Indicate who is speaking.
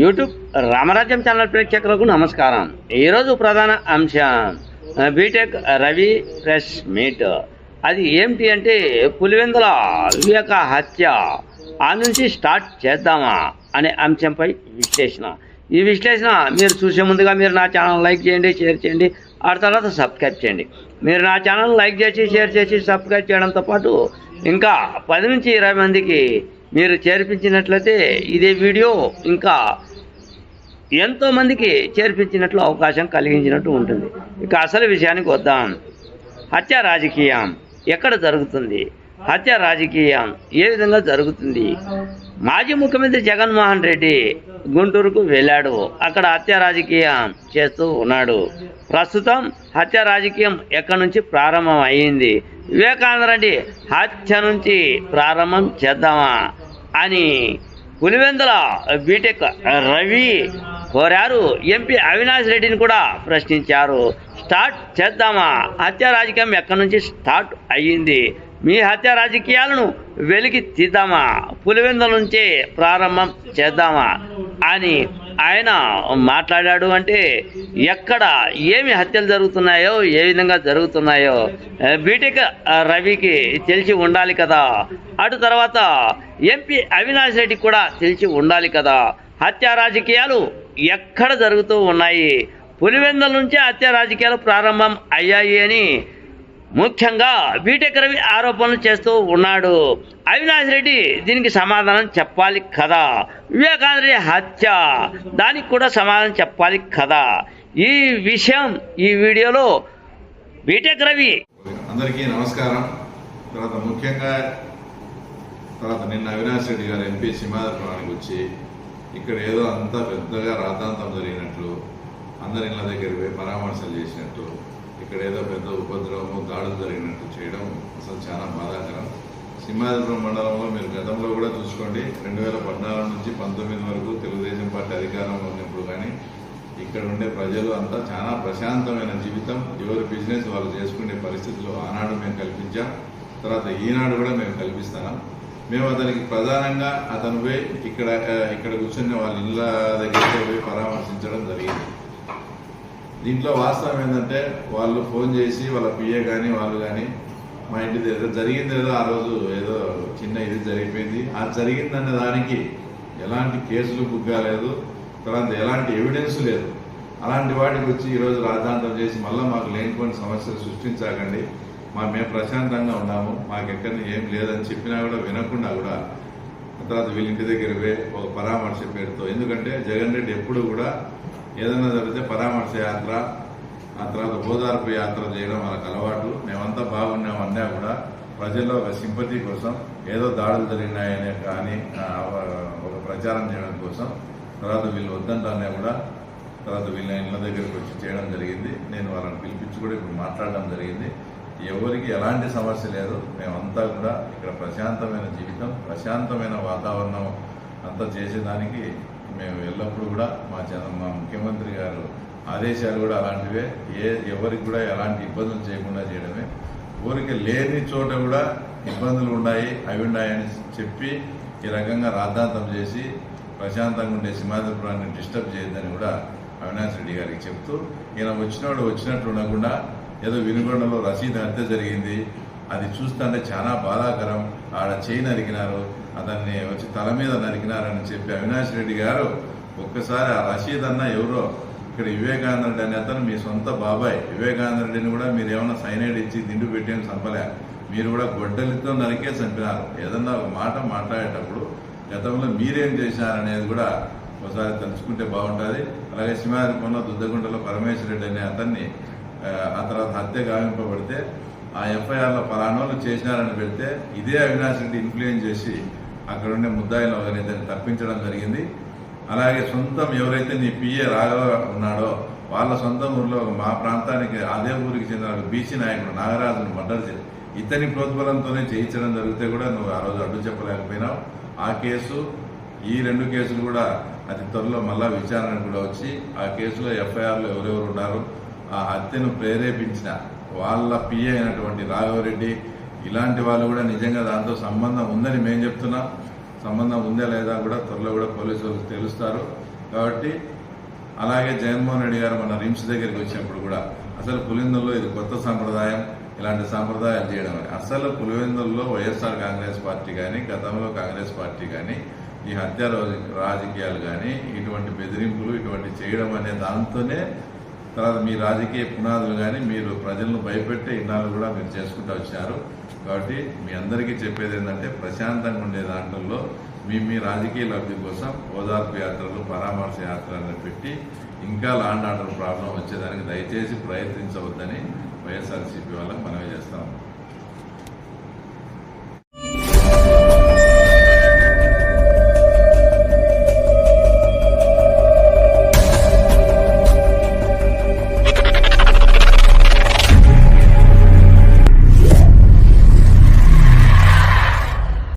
Speaker 1: YouTube రామరాజ్యం channel ప్రేక్షకులకు నమస్కారం. ఈరోజు ప్రధాన అంశం బీటెక్ రవి ప్రెస్ మీట్. అది ఏమిటి అంటే పులివెందుల వివేక హత్య. ఆ నుంచి స్టార్ట్ చేద్దామా అనే అంశంపై విశ్లేషణ. ఈ విశ్లేషణ మీరు చూసే ముందుగా మీరు నా ఛానల్ లైక్ చేయండి షేర్ చేయండి ఆ తర్వాత సబ్స్క్రైబ్ చేయండి. మీరు నా ఛానల్ లైక్ చేసి షేర్ చేసి సబ్స్క్రైబ్ చేయడంతో పాటు ఇంకా పది నుంచి ఇరవై మందికి మీరు చేర్పించినట్లయితే ఇదే వీడియో ఇంకా ఎంతోమందికి చేర్పించినట్లు అవకాశం కలిగించినట్టు ఉంటుంది. ఇక అసలు విషయానికి వద్దాం. హత్య రాజకీయం ఎక్కడ జరుగుతుంది? హత్య రాజకీయం ఏ విధంగా జరుగుతుంది? మాజీ ముఖ్యమంత్రి జగన్మోహన్ రెడ్డి గుంటూరుకు వెళ్ళాడు. అక్కడ హత్య రాజకీయం చేస్తూ ఉన్నాడు. ప్రస్తుతం హత్య రాజకీయం ఎక్కడి నుంచి ప్రారంభం అయ్యింది? వివేకానంద రెడ్డి హత్య నుంచి ప్రారంభం చేద్దామా? అని పులివెందుల బీటెక్ రవి కోరారు. ఎంపీ అవినాష్ రెడ్డిని కూడా ప్రశ్నించారు. స్టార్ట్ చేద్దామా? హత్య రాజకీయం ఎక్కడి నుంచి స్టార్ట్ అయ్యింది? మీ హత్య రాజకీయాలను వెలికి తీద్దామా? పులివెందుల నుంచే ప్రారంభం చేద్దామా? అని ఆయన మాట్లాడాడు అంటే ఎక్కడ ఏమి హత్యలు జరుగుతున్నాయో ఏ విధంగా జరుగుతున్నాయో బీటెక్ రవికి తెలిసి ఉండాలి కదా. అటు తర్వాత ఎంపీ అవినాష్ రెడ్డికి కూడా తెలిసి ఉండాలి కదా. హత్య రాజకీయాలు ఎక్కడ జరుగుతూ ఉన్నాయి? పులివెందుల నుంచే హత్య రాజకీయాలు ప్రారంభం అయ్యాయి అని ముఖ్యంగా బీటెక్ రవి ఆరోపణలు చేస్తూ ఉన్నాడు. అవినాష్ రెడ్డి దీనికి సమాధానం చెప్పాలి కదా. వివేకానంద రెడ్డి హత్య. దానికి కూడా సమాధానం చెప్పాలి కదా. ఈ విషయం ఈ వీడియోలో బీటెక్ రవి
Speaker 2: అందరికీ నమస్కారం. తర్వాత ముఖ్యంగా తర్వాత నిన్న అవినాష్ రెడ్డి గారు ఎంపీ సింహాద్రపురానికి వచ్చి ఇక్కడ ఏదో అంతా పెద్దగా రాద్ధాంతం జరిగినట్లు అందరి ఇళ్ళ దగ్గర పోయి పరామర్శలు చేసినట్టు ఇక్కడ ఏదో పెద్ద ఉపద్రవము దాడులు జరిగినట్టు చేయడం అసలు చాలా బాధాకరం. సింహాద్రపురం మండలంలో మీరు గతంలో కూడా చూసుకోండి రెండు వేల పద్నాలుగు నుంచి పంతొమ్మిది వరకు తెలుగుదేశం పార్టీ అధికారంలో ఉన్నప్పుడు కానీ ఇక్కడ ఉండే ప్రజలు అంతా చాలా ప్రశాంతమైన జీవితం ఎవరి బిజినెస్ వాళ్ళు చేసుకునే పరిస్థితులు ఆనాడు మేము కల్పించాం తర్వాత ఈనాడు కూడా మేము కల్పిస్తాం మేము అతనికి ప్రధానంగా అతను పోయి ఇక్కడ ఇక్కడ కూర్చున్న వాళ్ళ ఇళ్ళ దగ్గరికి పోయి పరామర్శించడం జరిగింది. దీంట్లో వాస్తవం ఏంటంటే వాళ్ళు ఫోన్ చేసి వాళ్ళ పిఏ కానీ వాళ్ళు కానీ మా ఇంటి ఏదో జరిగింది ఏదో ఆ రోజు ఏదో చిన్న ఇది జరిగిపోయింది. ఆ జరిగిందనే దానికి ఎలాంటి కేసులు బుక్ కాలేదు తర్వాత ఎలాంటి ఎవిడెన్స్ లేదు. అలాంటి వాటికి వచ్చి ఈరోజు రాజధాంతం చేసి మళ్ళీ మాకు లేనిపోయిన సమస్యలు సృష్టించకండి. మా మేము ప్రశాంతంగా ఉన్నాము. మాకు ఎక్కడ ఏం లేదని చెప్పినా కూడా వినకుండా కూడా తర్వాత వీళ్ళ ఇంటి దగ్గర ఒక పరామర్శ పేరుతో. ఎందుకంటే జగన్ రెడ్డి ఎప్పుడు కూడా ఏదైనా జరిగితే పరామర్శ యాత్ర ఆ తర్వాత ఓదార్పు యాత్ర చేయడం వాళ్ళకి అలవాటు. మేమంతా బాగున్నామన్నా కూడా ప్రజల్లో ఒక సింపతి కోసం ఏదో దాడులు జరిగినాయనే కానీ ఒక ప్రచారం చేయడం కోసం తర్వాత వీళ్ళు వద్దంటానే కూడా తర్వాత వీళ్ళ ఇళ్ళ దగ్గరికి వచ్చి చేయడం జరిగింది. నేను వాళ్ళని పిలిపించి కూడా ఇప్పుడు మాట్లాడడం జరిగింది. ఎవరికి ఎలాంటి సమస్య లేదు. మేమంతా కూడా ఇక్కడ ప్రశాంతమైన జీవితం ప్రశాంతమైన వాతావరణం అంతా చేసేదానికి మేము ఎల్లప్పుడూ కూడా మా జన మా ముఖ్యమంత్రి గారు ఆదేశాలు కూడా అలాంటివే. ఏ ఎవరికి కూడా ఎలాంటి ఇబ్బందులు చేయకుండా చేయడమే. ఊరికి లేని చోట కూడా ఇబ్బందులు ఉన్నాయి అవి ఉన్నాయని చెప్పి ఈ రకంగా రాద్ధాంతం చేసి ప్రశాంతంగా ఉండే సింహాద్రపురాన్ని డిస్టర్బ్ చేయొద్దని కూడా అవినాష్ రెడ్డి గారికి చెప్తూ ఈయన వచ్చినోడు వచ్చినట్టు ఉండకుండా ఏదో వినుగొండలో రసీదు హత్య జరిగింది అది చూస్తుంటే చాలా బాధాకరం. ఆడ చేయి నరికినారు అతన్ని వచ్చి తల మీద నరికినారని చెప్పి అవినాష్ రెడ్డి గారు ఒక్కసారి ఆ రషీద్ అన్న ఎవరో ఇక్కడ వివేకానంద రెడ్డి అనే అతను మీ సొంత బాబాయ్. వివేకానంద రెడ్డిని కూడా మీరు ఏమైనా సైనైడ్ ఇచ్చి దిండు పెట్టేని చంపలే. మీరు కూడా గొడ్డలితో నరికే చంపినారు. ఏదన్నా ఒక మాట మాట్లాడేటప్పుడు గతంలో మీరేం చేశారనేది కూడా ఒకసారి తెలుసుకుంటే బాగుంటుంది. అలాగే సింహాద్రిపంలో దుద్దగుంటలో పరమేశ్వర రెడ్డి అనే అతన్ని ఆ, ఆ తర్వాత హత్య గావింపబడితే ఆ ఎఫ్ఐఆర్లో పలానోళ్ళు చేసినారని పెడితే ఇదే అవినాష్ రెడ్డి ఇన్ఫ్లుయెన్స్ చేసి అక్కడ ఉండే ముద్దాయిలు ఒకరిద్దరిని తప్పించడం జరిగింది. అలాగే సొంతం ఎవరైతే నీ పిఏ రాఘవ ఉన్నాడో వాళ్ళ సొంత ఊర్లో మా ప్రాంతానికి అదే ఊరికి చెందిన బీసీ నాయకుడు నాగరాజును మర్డర్ చేసి ఇతని ప్రోద్బలంతోనే చేయించడం జరిగితే కూడా నువ్వు ఆ రోజు అడ్డు చెప్పలేకపోయినావు. ఆ కేసు ఈ రెండు కేసులు కూడా అతి త్వరలో మళ్ళా విచారణకు కూడా వచ్చి ఆ కేసులో ఎఫ్ఐఆర్లో ఎవరెవరు ఉన్నారు ఆ హత్యను ప్రేరేపించిన వాళ్ళ పిఏ అయినటువంటి రాఘవరెడ్డి ఇలాంటి వాళ్ళు కూడా నిజంగా దాంతో సంబంధం ఉందని మేము చెప్తున్నాం. సంబంధం ఉందా లేదా కూడా త్వరలో కూడా పోలీసులు తెలుస్తారు. కాబట్టి అలాగే జగన్మోహన్ రెడ్డి గారు మన రిమ్స్ దగ్గరికి వచ్చినప్పుడు కూడా అసలు పులిందుల్లో ఇది కొత్త సంప్రదాయం ఇలాంటి సాంప్రదాయాలు చేయడం అని. అసలు పులివెందుల్లో వైఎస్ఆర్ కాంగ్రెస్ పార్టీ కానీ గతంలో కాంగ్రెస్ పార్టీ కానీ ఈ హత్య రాజకీయాలు కానీ ఇటువంటి బెదిరింపులు ఇటువంటి చేయడం అనే దాంతోనే తర్వాత మీ రాజకీయ పునాదులు కానీ మీరు ప్రజలను భయపెట్టే ఇన్నాళ్ళు కూడా మీరు చేసుకుంటూ వచ్చారు. కాబట్టి మీ అందరికీ చెప్పేది ఏంటంటే ప్రశాంతంగా ఉండే దాంట్లో మీ మీ రాజకీయ లబ్ధి కోసం ఓదార్పు యాత్రలు పరామర్శ యాత్రలను పెట్టి ఇంకా లాండ్ ఆర్డర్ ప్రాబ్లం వచ్చేదానికి దయచేసి ప్రయత్నించవద్దని వైఎస్ఆర్సీపీ వాళ్ళకి మనవి చేస్తాం